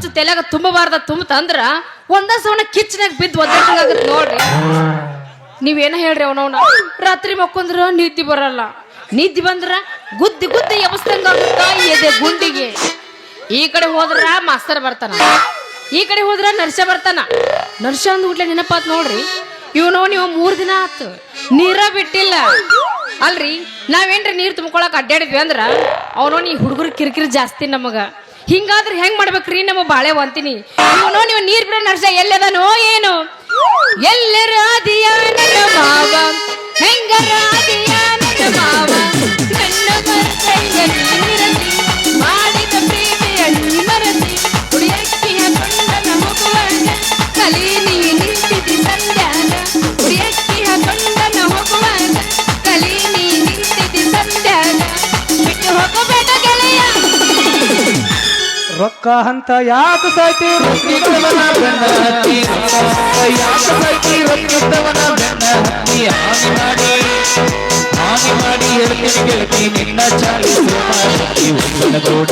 ಹುಚ್ಚು ತಲೆಗ ತುಂಬಬಾರ್ದ ತುಂಬತಂದ್ರ ಒಂದ ಸವನ ಕಿಚ್ಚನಾಗ ಬಿದ್ದು ಒದ್ದಾಗತ್ತೆ ನೋಡ್ರಿ. ನೀವೇನ ಹೇಳ್ರಿ ಅವನವನ? ರಾತ್ರಿ ಮಕ್ಕೊಂದ್ರ ನಿದ್ದೆ ಬರಲ್ಲ. ನಿದ್ದೆ ಬಂದ್ರ ಗುದ್ದಿ ಗುದ್ದಿ ಎಬಸ್ತಂಗ ಎದೆ ಗುಂಡಿಗೆ. ಈ ಕಡೆ ಹೋದ್ರ ಮಾಸ್ತರ್ ಬರ್ತಾನ. ಈ ಕಡೆ ಹೋದ್ರ ನರ್ಸ ಬರ್ತಾನ. ನರ್ಸ ಅಂದ್ ಊಟ್ಲೆ ನೆನಪಾತ್ ನೋಡ್ರಿ. ಇವನೋ ನೀವು ಮೂರ್ ದಿನ ಆತು. ನೀರ ಬಿಟ್ಟಿಲ್ಲ. ಅಲ್ರಿ, ನಾವೇನ್ರಿ ನೀರ್ ತುಂಬ್ಕೊಳಕ್ ಅಡ್ಡಾಡಿದ್ವಿ ಅಂದ್ರ, ಅವನೋ ನೀ ಹುಡುಗರು ಕಿರಿಕಿರಿ ಜಾಸ್ತಿ ನಮಗ. ಹಿಂಗಾದ್ರೆ ಹೆಂಗ್ ಮಾಡ್ಬೇಕ್ರಿ? ನಮ್ಮ ಬಾಳೆ ಅಂತೀನಿ ಇವನೋ ನೀವು ನೀರ್ ಬಿಡೋ ನರ್ಸ ಎಲ್ಲದನೋ ಏನು. ಎಲ್ಲರ ಆದಿಯ ನನ್ನ ಮಾವ ನನ್ನ ಮಾವ. ಅಂತ ಯಾಕ ಸಾಯ್ತಿ? ರೊಕ್ಕಿದ್ದವನ ಬೆನ್ನ ಹತ್ತಿ ಯಾಕ ಸಾಯ್ತಿ? ರೊಕ್ಕಿದ್ದವನ ಬೆನ್ನ ಹತ್ತಿ, ಹಾನಿ ಮಾಡಿ ಹಾನಿ ಮಾಡಿ ಹೇಳ್ತೀನಿ ಗೆಳತಿ ನಿನ್ನ ಚಾಲಿ ಒಬ್ಬನ ಕೂಡ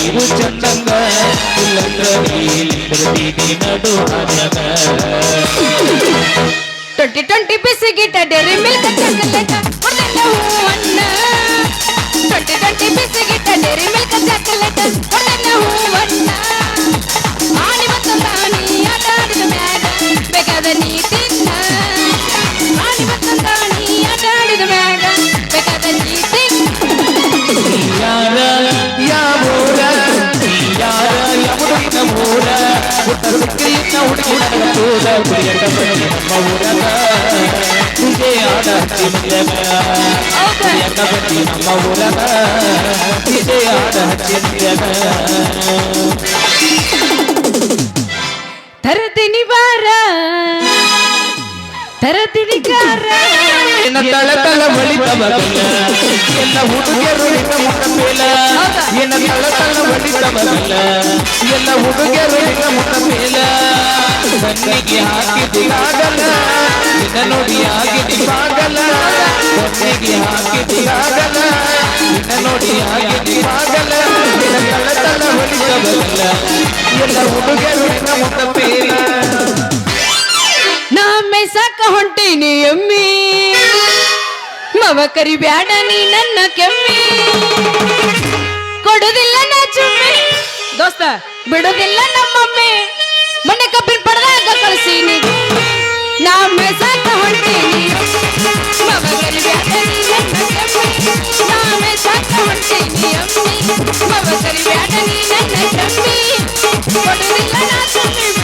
ಇದು ಚಂದಂಗ ಇಲ್ಲಂದ್ರೆ ನಡು ಟ್ವೆಂಟಿ ಟ್ವೆಂಟಿ ಬಿಸಿಗಿಟ ಡೇರಿ ಮಿಲ್ಕ್ ಟ್ವೆಂಟಿ ಟ್ವೆಂಟಿ ಬಿಸಿಗಿಟ ಡೇರಿ ಮಿಲ್ಕ್ ಚಾಕಲೇಟ್ ಹೊಡೆದ ಹೂವನ್ನ ಪ್ರಾಣಿ ಆಟ ಆಡಿದ ಮ್ಯಾಗ ಬೇಕಾದ ನೀ ತಿನ್ನ ತಿನ್ನ ಯಾರ ಪುಟ್ಟ ಸುಕ್ಕಿನ ಹುಡುಗಿನ ತೂರ ಕುಡಿಯಟ ಬನ್ನಿ ನಮ್ಮ ಊರಗ ತುಜೆ ಆಡ ಹಚ್ಚಿ ಮುಂದೆಗ ಕುಡಿಯಟ ಬನ್ನಿ ನಮ್ಮ ಊರಗ ತುಜೆ ಆಡ ಹಚ್ಚಿ ಮುಂದೆಗ ತರದಿನಿ ಬಾರ ತರದಿನಿ ಕಾರ ನಿನ್ನ ತಳ ತಳ ಬಳಿತವ ಎಲ್ಲ ಹುಡುಗಿಯರು ನಿನ್ನ ಮುಖ ಮೇಲ ನಿನ್ನ ತಳ ತಳ ಬಳಿತವ ಎಲ್ಲ ಹುಡುಗಿಯರು ನಿನ್ನ ಮುಖ ಮೇಲ ಕಣ್ಣಿಗೆ ಹಾಕಿದಿಗಾಗಲ್ಲ ನಿನ್ನ ನೋಡಿ ಆಗಿದಿಗಾಗಲ್ಲ ಕಣ್ಣಿಗೆ ಹಾಕಿದಿಗಾಗಲ್ಲ ನಿನ್ನ ನೋಡಿ ಆಗಿದಿಗಾಗಲ್ಲ ನಿನ್ನ ತಳ ತಳ ಬಳಿತವ ಎಲ್ಲ ಹುಡುಗಿಯರು ನಿನ್ನ ಮುಖ ಮೇಲ ನಾ ಮೆಸಾಕ ಹೊಂಟೀನಿ ಎಮ್ಮಿ. ಮವ ಕರಿ ಬ್ಯಾಡ ನೀ ನನ್ನ ಕೆಮ್ಮಿ. ಕೊಡುದಿಲ್ಲ ನಾ ಚುಮ್ಮಿ. ದೋಸ್ತ, ಬಿಡುದಿಲ್ಲ ನಮ್ಮಮ್ಮಿ. ಮನೆ ಕಬ್ಬಿನ ಪಡೆದಾಗ ಕಳಿಸೀನಿ. ನಾ ಮೆಸಾಕ ಹೊಂಟೀನಿ ಮವ ಕರಿ ಬ್ಯಾಡ ನೀ ನನ್ನ ಕೆಮ್ಮಿ. ನಾ ಮೆಸಾಕ ಹೊಂಟೀನಿ ಅಮ್ಮಿ ಮವ ಕರಿ ಬ್ಯಾಡ ನೀ ನನ್ನ ಕೆಮ್ಮಿ. ಕೊಡುದಿಲ್ಲ ನಾ ಚುಮ್ಮಿ.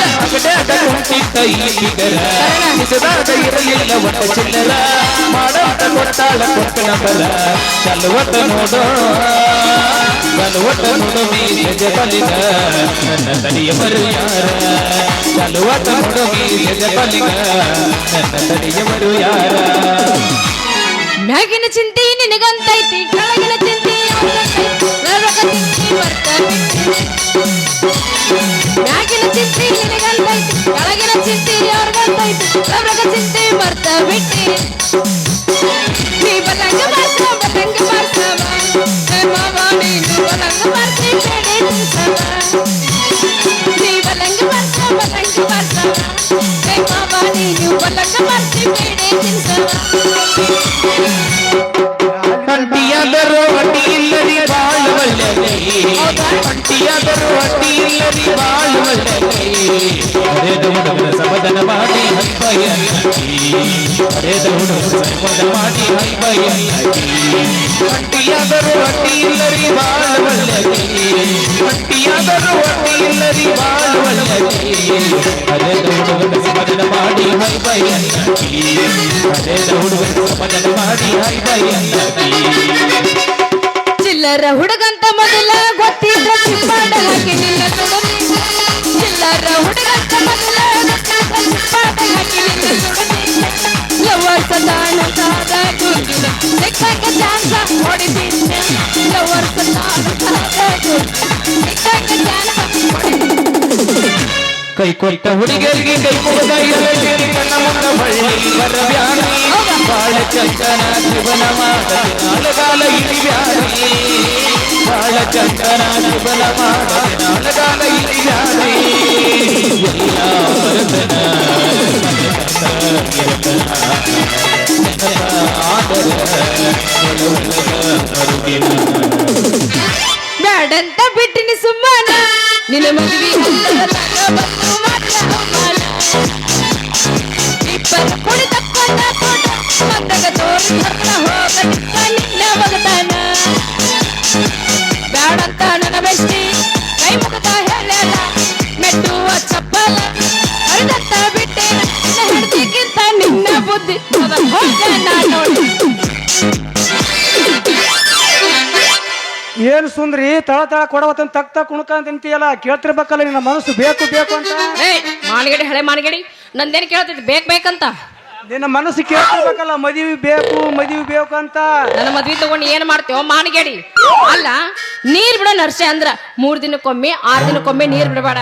ನಂಬರ ಚಲುವಟ ನೋಡೋ. ಚಲುವಟ ನೋಡು ಮೀಸೆ ಬಲಿಗ ನನ್ನ ತಡಿಯ ಬರು ಯಾರ? ಚಲುವಟ ತಡಿಯ ಬರು ಯಾರ? ಮ್ಯಾಗಿನ ಚಿಂತೆ ನಿನಗಂತೈತಿ, ಕೆಳಗಿನ ಚಿಂತೆ. ನರಕ. ಮ್ಯಾಗಿನ ಚಿಂತಿ ನಿನಗಂತೈತಿ ಕೆಳಗಿನ ಚಿಂತಿ ಅವ್ರಿಗಂತೈತಿ ನರಕ ಚಿಂತಿ ಬರ್ತ ಬಿಟ್ಟಿ ನೀ ಬಲ್ಲಂಗ ಬರ್ತ ಬಲ್ಲಂಗ ಬರ್ತವ ಏ ಮಾವ ನೀನು ಬಲ್ಲಂಗ ಬರ್ತಿ ಬೇಡಿ ತಿನ್ಸವ ನೀ ಬಲ್ಲಂಗ ಬರ್ತ ಬಲ್ಲಂಗ ಬರ್ತವ ಏ ಮಾವ ನೀನು ಬಲ್ಲಂಗ ಬರ್ತಿ ಹುಡುಗರ ಸಮಾಧಾನ ಮಾಡಿ ಹರೇದ ಹುಡುಗರ ಸಮಾಧಾನ ಮಾಡಿ ಹೈಬಯ ಅಂಟಿಯಾದರೂ ಅಡ್ಡಿ ಇಲ್ಲರಿ ಬಾಳು ಒಳ್ಳೆಯದೇ ಅಂಟಿಯಾದರೂ ಅಡ್ಡಿ ಇಲ್ಲರಿ ಬಾಳು ಒಳ್ಳೆಯದೇ ಹರೇದ ಹುಡುಗರ ಸಮಾಧಾನ ಮಾಡಿ ಹರೇದ ಹುಡುಗರ ಸಮಾಧಾನ ಮಾಡಿ ಹೈಬಯ ಚಿಲ್ಲರ ಹುಡುಗಂತ ಮೊದಲ ಗೊತ್ತಿದ್ದ ಚಿಪ್ಪಾಡ ಹಾಕಿ ನಿನ್ನ ಕೈ ಕೊಟ್ಟ ಹುಡುಗರಿಗೆ ಕೈ ಮುಗದ ಎಲೆಗೇರಿ ಕಣ್ಣ ಮುಂದ ಬಳ್ಳಿ ಬರಬ್ಯಾಡಿ ಬಾಳ ಚಂದನ ಜೀವನ ಮಾಡದೆ ನಾಳಗಾಲ ಇಳಿಬ್ಯಾಡಿ ಬಾಳ ಚಂದನ ಜೀವನ ಮಾಡದೆ ನಾಳಗಾಲ ಇಳಿಬ್ಯಾಡಿ ಎಲ್ಲ ಮರೆತನ ಬ್ಯಾಡಂತ ಬಿಟ್ಟಿನಿ ಸುಮ್ಮನ ನಿನ್ನ ಮದುವೆ ಸುಂದ್ರಿ ಕೊಡವತ್ತ ತಕ್ತ ಕುಣಕ ನಿಂತಿಯಲ್ಲ ಕೇಳ್ತಿರ್ಬೇಕಲ್ಲ ನಿನ್ನ ಮನಸ್ಸು ಬೇಕು ಬೇಕು ಅಂತ? ಏಯ್ ಮಾನಗಡಿ ಹಳೆ ಮಾನಗಡಿ ನಂದೇನು ಕೇಳ್ತಿದ್ ಬೇಕ್ ಬೇಕಂತ ನಿನ್ನ ಮನಸ್ಸು ಕೇಳ್ತಿರ್ಬೇಕಲ್ಲ ಮದುವೆ ಬೇಕು ಮದುವೆ ಬೇಕು ಅಂತ? ನನ್ನ ಮದ್ವಿ ತಗೊಂಡು ಏನ್ ಮಾಡ್ತೇವ ಮಾನಗೇಡಿ ಅಲ್ಲ ನೀರ್ ಬಿಡೋ ನರ್ಸೆ ಅಂದ್ರ ಮೂರ್ ದಿನಕ್ಕೊಮ್ಮೆ ಆರ್ ದಿನಕ್ಕೊಮ್ಮೆ ನೀರ್ ಬಿಡಬೇಡ.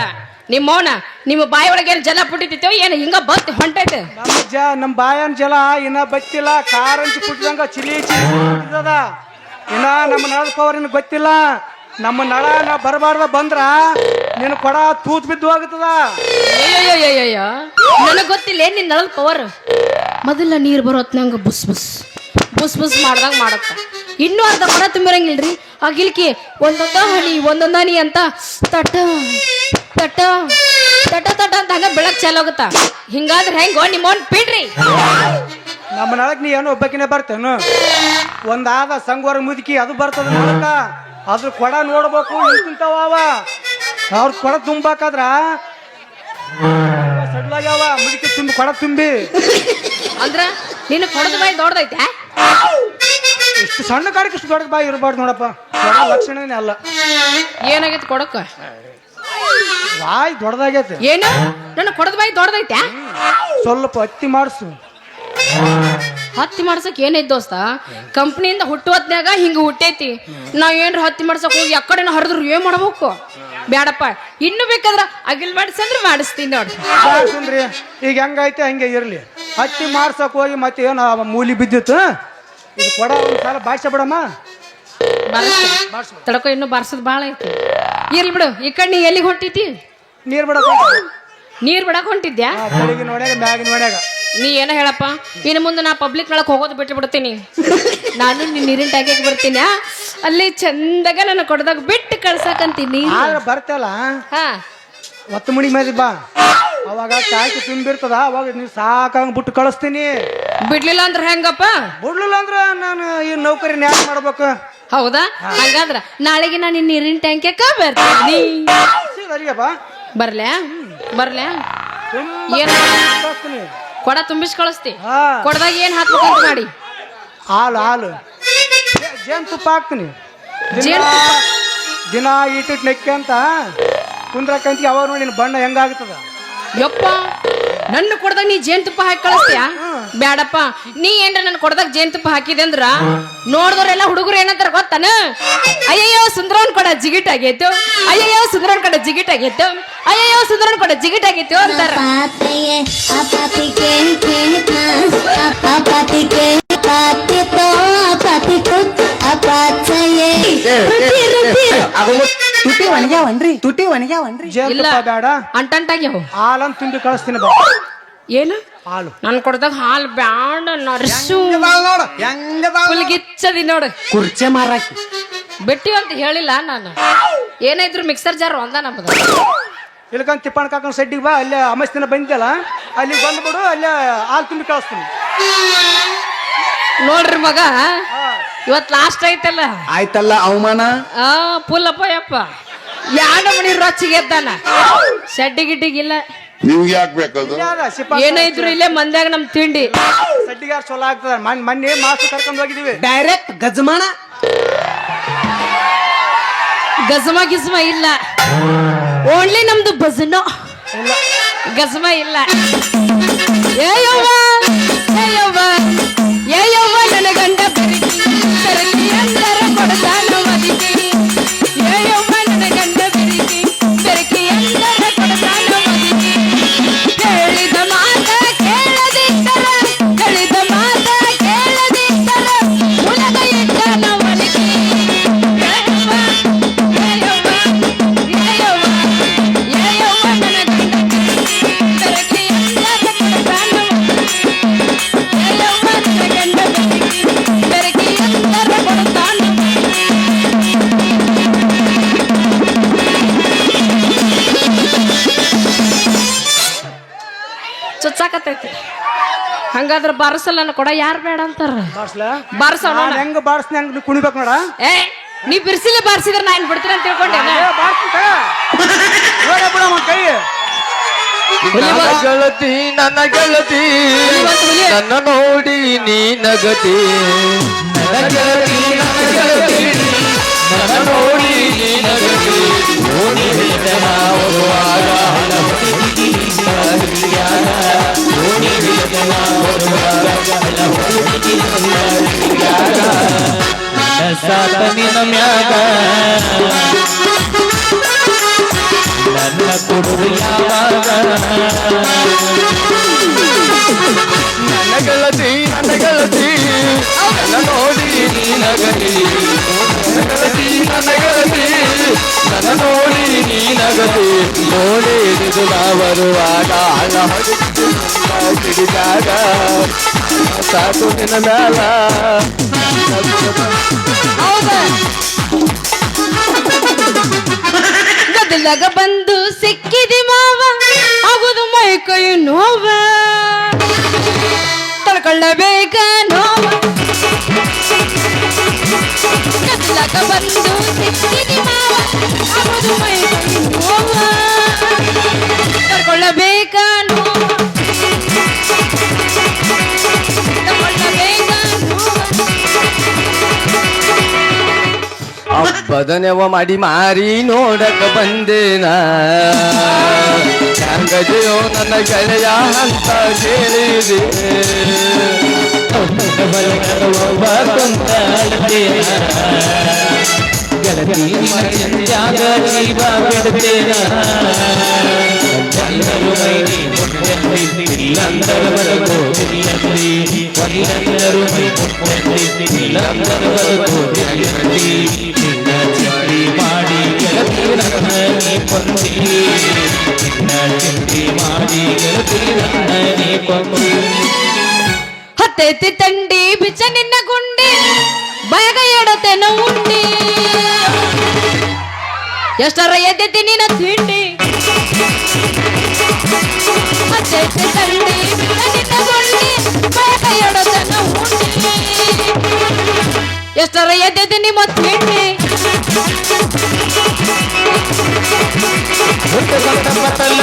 ನಿಮ್ಮ ಮೌನ ನಿಮ್ಮ ಬಾಯಿ ಒಳಗೆ ಏನ್ ಜಲ ಪುಟ್ಟಿತ್ತೋ ಏನು ಹಿಂಗ ಬತ್ ಹೊಂಟೈತೆ. ನಮ್ಮ ಜ ನಮ್ಮ ಬಾಯನ್ ಜಲ ಇನ್ನ ಬತ್ತಿಲ್ಲ ಕಾರಂಚಿ ಪುಟ್ಟಿದಂಗ ಚಿಲಿ ಚಿಲಿ ಇನ್ನ ನಮ್ಮ ನಾಲ್ಕು ಅವ್ರ ಗೊತ್ತಿಲ್ಲ. ನಮ್ಮ ನಳ ನಾ ಬರಬಾರ್ದ ಬಂದ್ರ ನಿನ್ನ ಕೊಡ ತೂತ್ ಬಿದ್ದು ಹೋಗುತ್ತದ. ಅಯ್ಯಯ್ಯಯ್ಯಯ್ಯ. ನನಗ್ ಗೊತ್ತಿಲ್ಲ ಏನ್ ನಿನ್ನ ನಳದ ಪವರ್ ಮೊದಲ ನೀರ್ ಬರೋತ್ನಂಗ ಬುಸ್ ಬುಸ್. ಬುಸ್ ಬುಸ್ ಮಾಡ್ದಾಗ ಮಾಡತ್ತ. ಇನ್ನೂ ಅರ್ಧ ಮನ ತುಂಬಿರಂಗಿಲ್ರಿ. ಆ ಗಿಲ್ಕಿ ಒಂದೊಂದ ಹನಿ ಒಂದೊಂದ ಹನಿ ಅಂತ ತಟ ತಟ ತಟ ತಟ ಅಂತ ಹಂಗ ಬೆಳಕ್ ಚಾಲ ಹೋಗುತ್ತ ಹಿಂಗಾದ್ರೆ ಹೆಂಗೋ ನಿಮ್ಮ ಬಿಡ್ರಿ ನಮ್ಮ ನಳಕ್ ನೀ ಏನು ಒಬ್ಬಕಿನೇ ಬರ್ತೇನು? ಒಂದಾದ ಸಂಗೋರ ಮುದುಕಿ ಅದು ಬರ್ತದ ನಳಕ ಅದ್ರ ಕೊಡ ನೋಡ್ಬೇಕು ಇಂತಿಂತಾವ ಅವ. ಅವ್ರ ಕೊಡ ತುಂಬಾಕಾದ್ರ. ಸಡ್ಲಾಗ್ಯಾವ ಮುಡಿಕೆ ತುಂಬಿ ಕೊಡ ತುಂಬಿ. ಅಂದ್ರ ನಿನ್ನ ಕೊಡದ ಬಾಯಿ ದೊಡ್ಡದೈತೆ ಇಷ್ಟು ಸಣ್ಣ ಕಾಡಕ್ಕೆ ಇಷ್ಟು ದೊಡ್ಡ ಬಾಯಿ ಇರಬಾರ್ದು ನೋಡಪ್ಪ. ಕೊಡ ಲಕ್ಷಣನೇ ಅಲ್ಲ. ಏನಾಗೈತೆ ಕೊಡಕ್ಕ? ಬಾಯಿ ದೊಡ್ಡದಾಗೈತೆ. ಏನು? ನನ್ನ ಕೊಡದ ಬಾಯಿ ದೊಡ್ಡದೈತೆ ಸ್ವಲ್ಪ ಹತ್ತಿ ಮಾಡಿಸು. ಹತ್ತಿ ಮಾಡ್ಸಕ್ ಏನೈತ್ ದೋಸ್ತ? ಕಂಪ್ನಿಯಿಂದ ಹುಟ್ಟುವತ್ನ್ಯಾಗ ಹಿಂಗ ಹುಟ್ಟೈತಿ. ನಾವ್ ಏನ್ರ ಹತ್ತಿ ಮಾಡ್ಸಕ್ ಹೋಗಿ ಅಕ್ಕಡೆನ ಹರಿದ್ರು ಏನ್ ಮಾಡ್ಬೇಕು? ಬ್ಯಾಡಪ್ಪ. ಇನ್ನು ಬೇಕಾದ್ರ ಅಗಿಲ್ ಮಾಡಿಸಂದ್ರ ಮಾಡಿಸ್ತೀನಿ ನೋಡ್ರಿ ಸುಂದ್ರಿ ಈಗ ಹೆಂಗೈತೆ ಹಂಗೆ ಇರ್ಲಿ. ಹತ್ತಿ ಮಾಡ್ಸಕ್ ಹೋಗಿ ಮತ್ತೆ ಏನು ಆ ಮೂಲಿ ಬಿದ್ದಿತ್ತು ಇದು ಕೊಡ ಒಂದು ಸಲ ಬಾಯ್ಸ ಬಿಡಮ್ಮ. ತಡಕ ಇನ್ನು ಬಾರ್ಸದ್ ಬಾಳ ಐತಿ. ಇರ್ಲಿ ಬಿಡು ಈ ಕಣ್ಣಿ ಎಲ್ಲಿಗೆ ಹೊಂಟಿತಿ? ನೀರ್ ಬಿಡಕ ನೀರ್ ಬಿಡಕ್ ಹೊಂಟಿದ್ಯಾ? ಬೆಳಿಗ್ಗೆ ನೋಡ್ಯಾಗ ಮ್ಯಾಗಿನ ನೋಡ್ಯಾಗ ನೀ ಏನ ಹೇಳಪ್ಪ? ಇನ್ನು ಮುಂದೆ ನಾ ಪಬ್ಲಿಕ್ ಒಳಗೆ ಹೋಗೋದು ಬಿಟ್ಟು ಬಿಡ್ತೀನಿ. ನಾನು ನಿನ್ನ ನೀರಿನ ಟ್ಯಾಂಕಿಗೆ ಬರ್ತೀನಿ ಅಲ್ಲಿ ಚಂದಾಗ ನನ್ನ ಕೊಡದಾಗ ಬಿಟ್ಟು ಕಳ್ಸಕಂತೀನಿ. ಆದ್ರೆ ಬರ್ತಲ್ಲ. ಹಾ. ಒತ್ತು ಮುಡಿ ಮೇಲೆ ಬಾ. ಅವಾಗ ಟ್ಯಾಂಕಿ ತುಂಬಿರ್ತದ ಅವಾಗ ನೀವು ಸಾಕಂಗ್ ಬಿಟ್ಟು ಕಳಿಸ್ತೀನಿ. ಬಿಡ್ಲಿಲ್ಲ ಅಂದ್ರೆ ಹೆಂಗಪ್ಪ? ಬಿಡ್ಲಿಲ್ಲ ಅಂದ್ರೆ ನಾನು ಈ ನೌಕರಿ ನ್ಯಾಯ ಮಾಡ್ಬೇಕು. ಹೌದಾ? ಹಂಗಾದ್ರ ನಾಳೆಗೆ ನಾನು ನಿನ್ನ ನೀರಿನ ಟ್ಯಾಂಕ್ಯಾಕ ಬರ್ತೀನಿ ಸರಿಯಪ್ಪ ಬರ್ಲ್ಯಾ? ಬರ್ಲ್ಯಾ? ಏನ್ ಕಳಿಸ್ತೀನಿ ಕೊಡ ತುಂಬಿಸ್ ಕಳಿಸ್ತಿ ಹಾ. ಕೊಡದಾಗ ಏನ್ ಹಾಕ್ಬೇಕಂತ ಮಾಡಿ. ಹಾಲು ಹಾಲು. ಜೇನುತುಪ್ಪ ಹಾಕ್ತೀನಿ. ದಿನ- ಜೇನುತುಪ್ಪ? ದಿನ ಇಟ್ಟಿಟ್ಟು ನೆಕ್ಕೆ ಅಂತ ಕುಂದ್ರಕ್ಕಂತ ಯಾವಾಗ ನೋಡಿ ನಿನ್ನ ಬಣ್ಣ ಹೆಂಗಾಗ್ತದ. ಯಪ್ಪ ನನ್ನ ಕೊಡದಾಗ ನೀ ಜೇನ್ತುಪ್ಪ ಹಾಕಿ ಕಳಿಸ್ತೀಯ? ಬ್ಯಾಡಪ್ಪ ನೀ ಏನ್ರ ನನ್ ಕೊಡದಾಗ ಜೇನ್ತುಪ್ಪ ಹಾಕಿದೆ ಅಂದ್ರ? ನೋಡ್ದವ್ರೆಲ್ಲ ಹುಡುಗರು ಏನಂತಾರ ಗೊತ್ತಾನ? ಅಯ್ಯಯ್ಯೋ ಸುಂದರವನ್ ಕೊಡ ಜಿಗಿಟ್ ಆಗೈತು. ಅಯ್ಯಯ್ಯೋ ಸುಂದರವನ್ ಕೊಡ ಜಿಗಿಟ್ ಆಗೈತು. ಅಯ್ಯಯ್ಯೋ ಸುಂದರವನ್ ಕೊಡ ಜಿಗಿಟ್ ಆಗೈತು ಅಂತಾರ. ತುಟಿ ಒಣಗ್ಯಾವನ್ರಿ ತುಟಿ ಒಣಗ್ಯಾವನ್ರಿ. ಇಲ್ಲ ಬೇಡ. ಅಂಟಂಟಾಗ್ಯಾವ. ಹಾಲಂತ ತುಂಬಿ ಕಳಿಸ್ತೀನಿ ಬಾ. ಏನು? ಹಾಲು. ನನ್ ಕೊಡ್ದಾಗ ಹಾಲು ಬ್ಯಾಡ ನರ್ಸು. ನೋಡ ಹೆಂಗದಾಳ ಫುಲ್ ಗಿಚ್ಚದಿ ನೋಡು. ಕುರ್ಚೆ ಮಾರಾಕಿ. ಬೆಟ್ಟಿ ಅಂತ ಹೇಳಿಲ್ಲ ನಾನು. ಏನಾಯ್ತು ಮಿಕ್ಸರ್ ಜಾರ್ ಒಂದ ನಮ್ಮದು ಇಲ್ಕಂತ ತಿಪ್ಪಣ್ಣ ಕಾಕೊಂಡು ಸೆಡ್ಡಿಗೆ ಬಾ ಅಲ್ಲೇ ಅಮಸ್ ದಿನ ಬಂದಿದ್ದಲ್ಲ ಅಲ್ಲಿ ಬಂದ್ಬಿಡು ಅಲ್ಲೇ ಹಾಲು ತುಂಬಿ ಕಳಿಸ್ತೀನಿ. ನೋಡ್ರಿ ಮಗ ಇವತ್ ಲಾಸ್ಟ್ ಐತಲ್ಲ. ಆಯ್ತಲ್ಲ ಅವಮಾನ? ಆ ಪುಲ್ಲಪ್ಪ ಯಪ್ಪ. ಯಾಡ ಮನಿ ರೊಚ್ಚಿಗೆ ಎದ್ದಾನ? ಸೆಡ್ಡಿ ಗಿಡ್ಡಿಗಿಲ್ಲ ನಿಮ್ಗೆ ಯಾಕೆ ಬೇಕದು ಏನಾಯ್ತು ಇಲ್ಲೇ ಮಂದ್ಯಾಗ ನಮ್ ತಿಂಡಿ. ಸಡ್ಡಿಗಾರ ಚೊಲೋ ಆಗ್ತದ. ಮೊನ್ನೆ ಮೊನ್ನೆ ಮಾಸು ಕರ್ಕೊಂಡು ಹೋಗಿದ್ದೀವಿ ಡೈರೆಕ್ಟ್ ಗಜಮಾನ. ಗಜಮ ಗಿಜ್ಮ ಇಲ್ಲ. ಓನ್ಲಿ ನಮ್ದು ಭಜನೋ. ಗಜಮ ಇಲ್ಲ. ಏ ಯವ್ವ ಏ ಹಂಗಾದ್ರ ಬಾರಸಲ್ಲ ಕೊಡ ಯಾರ್ ಬೇಡ ಅಂತಾರ? ಬಾರ್ಸ್ಲ? ಬಾರ್ಸೋಣ ನಾನ್ ಹೆಂಗ್ ಬಾರ್ಸ್ನಿ ಹಂಗ್ ನೀ ಕುಣಿಬೇಕು ನೋಡ. ಏ ನೀ ಬಿರ್ಸಿಲ್ಲ ಬಾರ್ಸಿದ್ರ ನಾ ಏನ್ ಬಿಡ್ತೀನಿ ಅಂತ ತಿಳ್ಕೊಂಡೇನ ಏ, ಬಾರ್ಸ್ತೀನಿ ತಗ. ನೋಡ ಬಿಡಮ್ಮ ಕೈ. ನನ್ನ ಗೆಳತಿ ನನ್ನ ಗೆಳತಿ ನನ್ನ ನೋಡಿ ನೀ ನಗತಿ. ನನ್ನ ಗೆಳತಿ ನನ್ನ ಗೆಳತಿ ನನ್ನ ನೋಡಿ ನೀ ನಗತಿ. ಓಡಿ ಹಿಡಿದನ ಬರುವಾಗ ಓಡಿ ಹಿಡಿದನ ಬರುವಾಗ ಹಲವರಿಗೆ ಹಿರಿಯಾಗ. ನನ್ನ ಸಾತ ನಿನ್ನ ಮ್ಯಾಗ ನನ್ನ ಕೊಡುವ ಯಾವಾಗ ನನ್ನ ಗೆಳತಿ ನನ್ನ ಗೆಳತಿ ನೋಡಿ ನೀನಗಲಿ ನನ್ನ ಗೆಳತಿ ನನ್ನ ಗೆಳತಿ ನನ್ನ ನೋಡಿ ನೀನಗಲಿ ನೋಡಿ ನಿದುಲ ಬರುವಾಗ ಹಳ್ಳ ಹಿಡಿದಾಗ ಸಾಕು ನಿನ್ನ ಮ್ಯಾಲ. ಬಂದು ಸಿಕ್ಕಿದಿ ಮಾವ ಆಗುದು ಮೈ ಕೈ ನೋವ. ತಡ್ಕೊಳ್ಳಬೇಕ ನೋವ. ಗದ್ದಲಾಗ ಬಂದು ಸಿಕ್ಕಿದಿ ಮಾವ. ಹಬ್ಬದನೆವ ಮಾಡಿ ಮಾರಿ ನೋಡಕ ಬಂದೇನ ಹೆಂಗದೆಯೋ ನನ್ನ ಗೆಳೆಯ ಅಂತ ಕೇಳಿದೆ ಜೀವ. ನೀ ಕೊಂದಿ. ನಿನ್ನ ಚಿಂತೆ ಮಾಡಿ ಗೆಳತಿ ನನ್ನ ನೀ ಕೊಂದಿ. ಹತ್ತೈತಿ ತಂಡಿ ಬಿಚ್ಚ ನಿನ್ನ ಗುಂಡಿ ಬಯಗ ಎಡತೆನ ಉಂಡಿ ಎಷ್ಟರ ಎದ್ದೈತಿ ನಿನ್ನ ತಿಂಡಿ ಹತ್ತೈತಿ ತಂಡಿ ಬಿಚ್ಚ ನಿನ್ನ ಗುಂಡಿ ಬಯಗ ಎಡತೆನ ಉಂಡಿ ಎಷ್ಟರ ಎದ್ದೈತಿ ನಿಮ್ಮ ತಿಂಡಿ? ಹುಟ್ಟ ಕೊಟ್ಟ ಪತ್ತಲ್ಲ,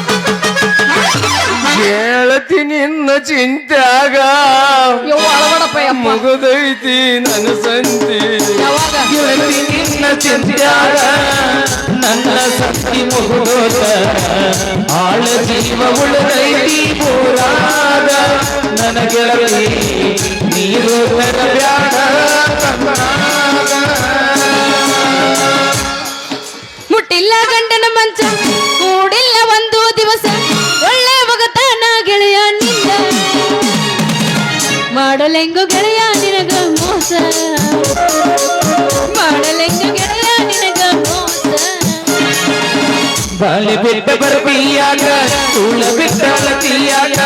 ನಿನ್ನ ಚಿಂತ್ಯಾಗ ಮುಗುದೈತಿ ನನ್ನ ಸಂತಿ. ನಿನ್ನ ಚಿಂತ್ಯಾಗ ನನ್ನ ಸತ್ತಿ ಮುಗುದ ಆಳ ಜೀವ ಉಳಿದೈತಿ ಪೂರಾಗ ನನ್ನ ಗೆಳತಿ ನೀರು ಬ್ಯಾಡ ಮುಟ್ಟಿಲ್ಲ ಗಂಡನ ಮಂಚ ಕೂಡಿಲ್ಲ ಒಂದು ಮಾಡಲೆಂಗು ಗೆಳೆಯ ನಿನಗ ಮೋಸ. ಮಾಡಲೆಂಗು ಗೆಳೆಯ ನಿನಗ ಮೋಸ. ಬಾಳಿ ಬಿಟ್ಟ ಬರಬೀಯಾಗ ತುಳು ಬಿಟ್ಟ ತೀಯಾಗ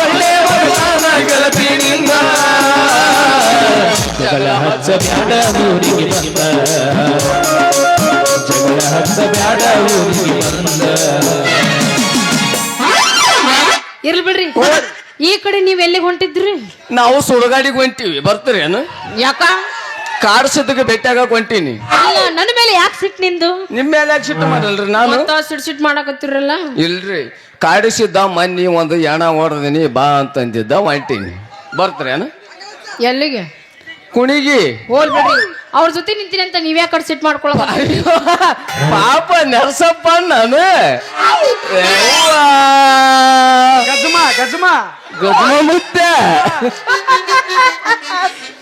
ಒಳ್ಳೆ ವರದಾನ ಗೆಳತಿ ನಿಂದ ಜಗಳ ಹಚ್ಚ ಬ್ಯಾಡ ಊರಿಗೆ ಬಂದ. ಜಗಳ ಹಚ್ಚ ಬ್ಯಾಡ ಊರಿಗೆ ಬಂದ. ಇರ್ಲಿ ಬಿಡ್ರಿ. ಈ ಕಡೆ ನೀವ್ ಎಲ್ಲಿಗೆ ಹೊಂಟಿದ್ರಿ? ನಾವು ಸುಡಗಾಡಿಗೆ ಹೊಂಟಿವಿ. ಬರ್ತೀರೇನು ಯಾಕ? ಕಾರ್ ಸಿದ್ದಕ್ಕೆ ಭೇಟಿಯಾಗ ಹೊಂಟೀನಿ. ಅಲ್ಲ ನನ್ನ ಮೇಲೆ ಯಾಕೆ ಸಿಟ್ ನಿಂದು? ನಿಮ್ಮ ಮೇಲೆ ಯಾಕೆ ಸಿಟ್ಟು ಮಾಡಲ್ರಿ ನಾನು? ಮತ್ತ ಸಿಟ್ ಸಿಟ್ ಮಾಡಕತ್ತಿರಲ್ಲ? ಇಲ್ರಿ. ಕಾಡಿಸಿದ್ದ ಮನ್ನಿ ಒಂದು ಎಣ ಹೊಡೆದಿನಿ ಬಾ ಅಂತಂದಿದ್ದ ಹೊಂಟೀನಿ. ಬರ್ತೀರೇನು ಎಲ್ಲಿಗೆ? ಕುಣಿಗಿ. ಹೋಲ್ ಬಿಡ್ರಿ. ಅವ್ರ ಜೊತೆ ನಿಂತೀನಿ ಅಂತ ನೀವ್ ಕಡೆ ಸಿಟ್ ಮಾಡ್ಕೊಳ್ಳೋ ಅಯ್ಯೋ, ಪಾಪ ನರಸಪ್ಪ ನಾನು. ಗಜಮ ಗಜಮ. ಗಜಮ ಮುತ್ತೆ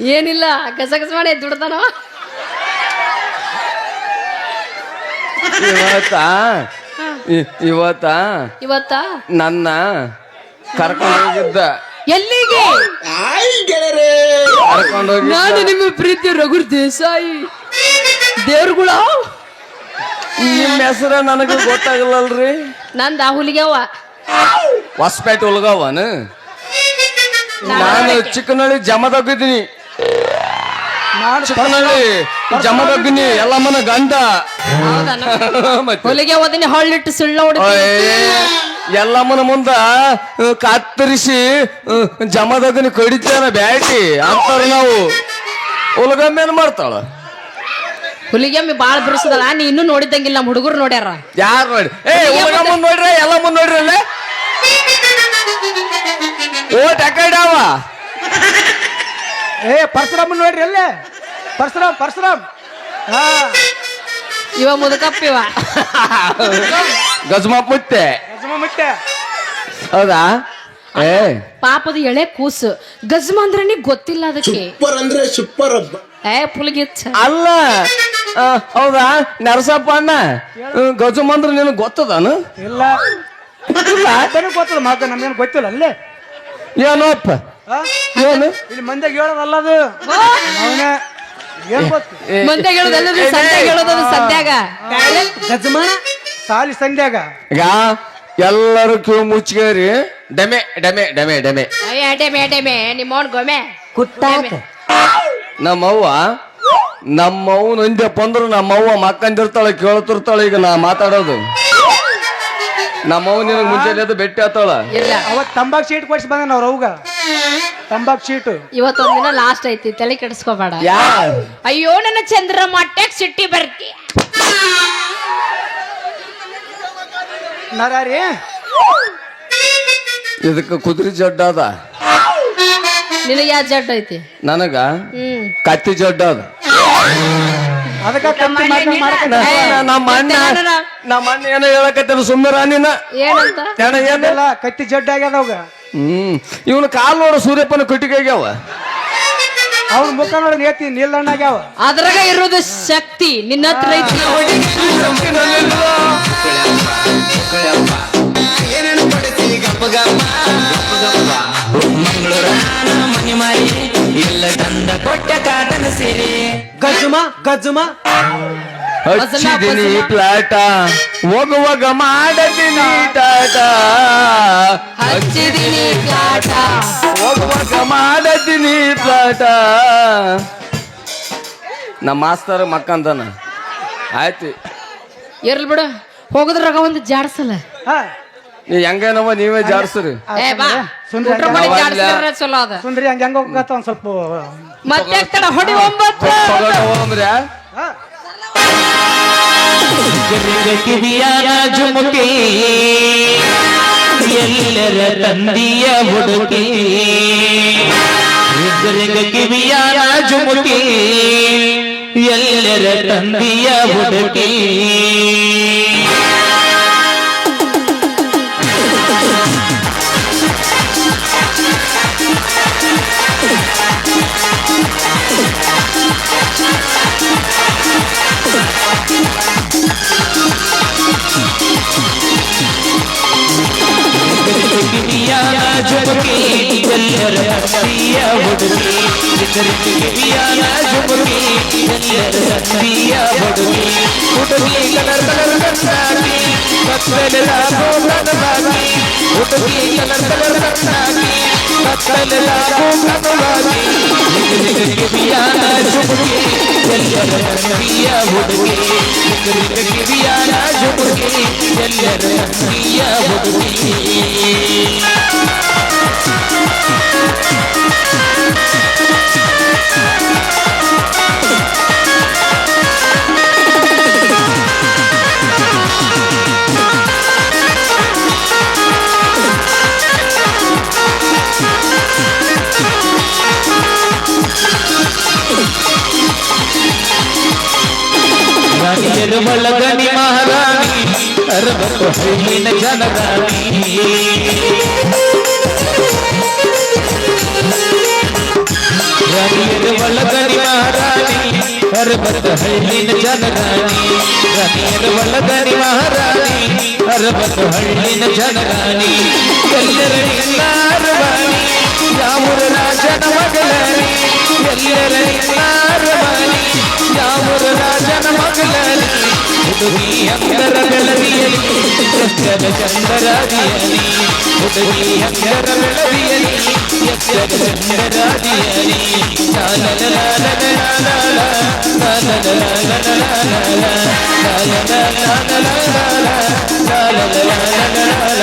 ಏನಿಲ್ಲ ಗಸ ಮಾಡಿ ದುಡ್ದಾನವ ಇವತ್ತ? ಇ- ಇವತ್ತ? ಇವತ್ತ? ನನ್ನ ಕರ್ಕೊಂಡು ಹೋಗಿದ್ದ. ಎಲ್ಲಿಗೆ? ನಾನು ನಿಮ್ಮ ಪ್ರೀತಿ ರಘು ದೇಸಾಯಿ. ದೇವ್ರುಗಳ? ನಿಮ್ಮ ಹೆಸರ ನನಗೆ ಗೊತ್ತಾಗಲ್ಲಲ್ರಿ? ನಂದ ಹುಲಿಗೆವ ಹೊಸಪೇಟೆ ಉಲ್ಗವನ ನಾನು ಚಿಕ್ಕನಳ್ಳಿ ಜಮದಗ್ಗಿದ್ದೀನಿ. ನಾನು ಎಲ್ಲ ಎಲ್ಲಮ್ಮನ ಗಂಡ. ಹೊಲಿಗೆ ಓದಿನಿ ಹಳ್ಳಿಟ್ಟು ಸುಳ್ಳ ಎಲ್ಲಮ್ಮನ ಮುಂದ ಕತ್ತರಿಸಿ ಜಮದಗ್ನಿ ಕಡಿತಾನ ಬ್ಯಾಟಿ? ಅಂತಾರ ನಾವು. ಉಲ್ಗಮ್ಮೇನ್ ಮಾಡ್ತಾಳ? ಹುಲಿಗೆಮ್ಮಿ ಬಾಳ ಬಿಡಿಸದಲ್ಲ ನೀ ಇನ್ನೂ ನೋಡಿದ್ದಂಗಿಲ್ಲ ನಮ್ಮ ಹುಡುಗರು ನೋಡ್ಯಾರ. ಯಾರು ನೋಡಿ? ಏ ಹುಲಗಮ್ಮ ನೋಡ್ರಿ ಎಲ್ಲಮ್ಮ ನೋಡ್ರಿ ಅಲ್ಲೇ ಓಟ್ ಯಾಕಡ್ಯಾವ ಏ ಪರಶುರಾಮ್ ನೋಡ್ರಿ ಅಲ್ಲೇ. ಪರಶುರಾಮ್ ಪರಶುರಾಮ್. ಹಾ. ಇವ ಮುದಕಪ್ಪಿವ ಗಜಮ ಮುತ್ತೆ. ಗಜಮ ಮುಟ್ಟೆ ಹೌದಾ? ಏ. ಪಾಪದ ಎಳೆ ಕೂಸು. ಗಜ್ಮ ಅಂದ್ರೆ ನೀ ಗೊತ್ತಿಲ್ಲ ಅದಕ್ಕೆ. ಸೂಪರ್ ಅಂದ್ರೆ ಸೂಪರ್ ಏ ಪುಲ್ಗಿಚ್ಚ. ಅಲ್ಲ ಆ, ಹೌದಾ? ನರಸಪ್ಪ ಅಣ್ಣ. ಗಜಮ್ ಅಂದ್ರೆ ನಿನಗೆ ಗೊತ್ತದಾನು? ಇಲ್ಲ. ನನಗೆ ಗೊತ್ತದ ಮಗ ನಮ್ಗೇನು ಗೊತ್ತಿಲ್ಲ ಅಲ್ಲೇ. ಏನೋಪ್ಪ? ಹಾ? ಏನು? ಇಲ್ಲಿ ಮಂದ್ಯಾಗ ಹೇಳೋದಲ್ಲ ಅದು. ಅವನೇ ಏನ್ ಗೊತ್ತು? ಏ, ಮಂದ್ಯಾಗ ಹೇಳೋದಲ್ಲ ಏ, ಸಂಧ್ಯಾಗ ಹೇಳೋದದು ಸಂಧ್ಯಾಗ ಗಜಮಾನ ಸಾಲಿ ಸಂಧ್ಯಾಗ ಈಗ ಎಲ್ಲರೂ ಕ್ಯೂ ಮುಚ್ಕೇರಿ ಡಮೆ ಡಮೆ ಡಮೆ ಡಮೆ. ಅಯ್ಯ ಎಡೆಮೆ ಎಡೆಮೆ ನಿಮ್ಮವನ್ ಗೊಮೆ ಕುಟ್ಟಾಕ. ನಮ್ಮವ್ವ ನಮ್ಮವ್ವ ನಂದ್ಯಪ್ಪ ಅಂದ್ರೆ ನಮ್ಮವ್ವ ಮಕ್ಕಂದಿರ್ತಾಳೆ ಕೇಳ್ತಿರ್ತಾಳೆ ಈಗ ನಾ ಮಾತಾಡೋದು. ನಮ್ಮವ್ವ ನಿನಗೆ ಮುಂಚೆ ಎದ್ದು ಬೆಟ್ಟಿ ಆತಾಳ ಇಲ್ಲ. ಅವತ್ ತಂಬಾಕ್ ಶೀಟ್ ಕೊಡ್ಸಿ ಬಂದ ಅವ್ರ ಅವ್ಗ ತಂಬಾಕ್ ಶೀಟ್. ಇವತ್ತೊಂದ್ ದಿನ ಲಾಸ್ಟ್ ಐತಿ ತಲೆ ಕೆಡಿಸ್ಕೋಬೇಡ. ಯಾ ಅಯ್ಯೋ ನನ್ನ ಚಂದ್ರ ಮಟ್ಟಕ್ ಸಿಟ್ಟಿ ಬರ್ತಿ. ನರಾರಿ ಇದಕ್ಕೆ ಕುದುರೆ ಜಡ್ಡ ಅದ. ನಿನಗೆ ಯಾವ ಜಡ್ ಐತಿ? ನನಗ ಹ್ಮ್. ಕತ್ತಿ ಜಡ್ಡ ಅದು. ಅದಕ್ಕ ಕಮ್ಮಿ ಮಾತನ್ನ ಮಾಡ್ಕೊಂಡ. ನಮ್ಮ ಅಣ್ಣ ನಮ್ಮ ಅಣ್ಣ ಏನೋ ಹೇಳಕತ್ತೇನ ಸುಮ್ಮರ ನೀನ? ಏನಂತ? ಏನ? ಏನಿಲ್ಲ ಕತ್ತಿ ಜಡ್ಡ ಆಗ್ಯದ ಅವಾಗ. ಹ್ಮ್. ಇವನು ಕಾಲ್ ನೋಡು ಸೂರ್ಯಪ್ಪನ ಕಟ್ಟಿಗೆ ಆಗ್ಯಾವ. ಅವ್ನ ಮುಖ ನೋಡಿ ನೇತಿ ನೀಲ್ದಣ್ಣ ಆಗ್ಯಾವ. ಅದ್ರಾಗ ಇರೋದು ಶಕ್ತಿ. ನಿನ್ನ ಹತ್ರ ಐತಿ. ಗಜಮ ಗಜಮ. ಹಚ್ಚಿದಿನಿ ಪ್ಲಾಟ. ಹೋಗುವಾಗ ಮಾಡದಿನಿ ಟಾಟ ಹಚ್ಚಿದಿನಿ ಕಾಟ ಹೋಗುವಾಗ ಮಾಡದಿನಿ ಪ್ಲಾಟ. ನಮ್ಮ ಮಾಸ್ತರ್ ಮಕ್ಕಂದನ. ಆಯ್ತು. ಇರ್ಲಿ ಬಿಡು. ಹೋಗದ್ರಾಗ ಒಂದು ಜಾಡ್ಸಲ್ಲ. ಹಾ. ನೀ ಹೆಂಗೇನವ ನೀವೇ? ಜಾರಿಸ್ರಿ ಏ ಬಾ. ಸುಂದ್ರಿ ಚಲೋ ಅದ. ಸುಂದ್ರಿ ಹಂಗ ಹೆಂಗ ಹೋಗತ್ತ ಒಂದ್ ಸ್ವಲ್ಪ ಮತ್ತೆ ತಡ ಹೊಡಿ ಒಂಬತ್ತು ಹೋಗ್ರಿ ಹಾ. ಕಿವಿಯಾನ ಜುಮುಕಿ ಎಲ್ಲರ ತಂದಿಯ ಹುಡುಕಿ. ಜುಮುಕಿ ಎಲ್ಲರ ತಂದಿಯ ಹುಡುಕಿ. ತಂದಿಯ ಹುಡುಕಿ ರಿಗ ಕಿವಿಯಾನ ಜುಮುಕಿ ಎಲ್ಲರ ತಂದಿಯ ಹುಡುಕಿ ಹುಡುಗಿ ಕಲರ್ ಕಲರ್ ಕಣ್ಣಾಗಿ ಕತ್ತಲೆಲ್ಲ ಗೋಗನವಾಗಿ ಹುಡುಗಿ ಕಲರ್ ಕಲರ್ ಕಣ್ಣಾಗಿ ಕತ್ತಲೆಲ್ಲ ಗೋಗನವಾಗಿ ರಿಗ ಕಿವಿಯಾನ ಜುಮುಕಿ ಎಲ್ಲರ ತಂದಿಯ ಹುಡುಗಿ ರಿಗ ಕಿವಿಯಾನ ಜುಮುಕಿ ಎಲ್ಲರ ತಂದಿಯ ಹುಡುಗಿ ರಾಣಿಯರ ಅರವತ್ತು ಹಳ್ಳಿನ ಜನರಾಣಿ ರಾಣಿಯರ ಒಳಗನಿ ಮಹಾರಾಣಿ ಅರವತ್ತು ಹಳ್ಳಿನ ಜನರಾಣಿ ರಾಣಿಯರ ಒಳಗನಿ ಮಹಾರಾಣಿ ಅರವತ್ತು ಹಳ್ಳಿನ ಜನರಾಣಿ ಎಲ್ಲರ ಎಲ್ಲಾರು ಬಾಣಿ ಯಾವೂರ ರಾಜನ ಮಗಳರಿ ಮಲ್ಲರನ್ನಾರವನಿ ಯಾವರ ರಾಜನ ಮಗಳನಿ ಹುಡುಗಿ ಅಂದರ ಬೆಳರಿಯಲಿ ಎಚ್ಚರ ಚಂದರಾದಿಯಲಿ ಹುಡುಗಿ ಅಂದರ ಬೆಳರಿಯಲಿ ಎಚ್ಚರ ಚಂದರಾದಿಯಲಿ ಲಾಲನ ಲಾಲನ ಲಾಲ ಲಾಲನ ಲಾಲನ ಲಾಲ ಲಾಲನ ಲಾಲನ ಲಾಲ ಲಾಲನ ಲಾಲನ ಲಾಲ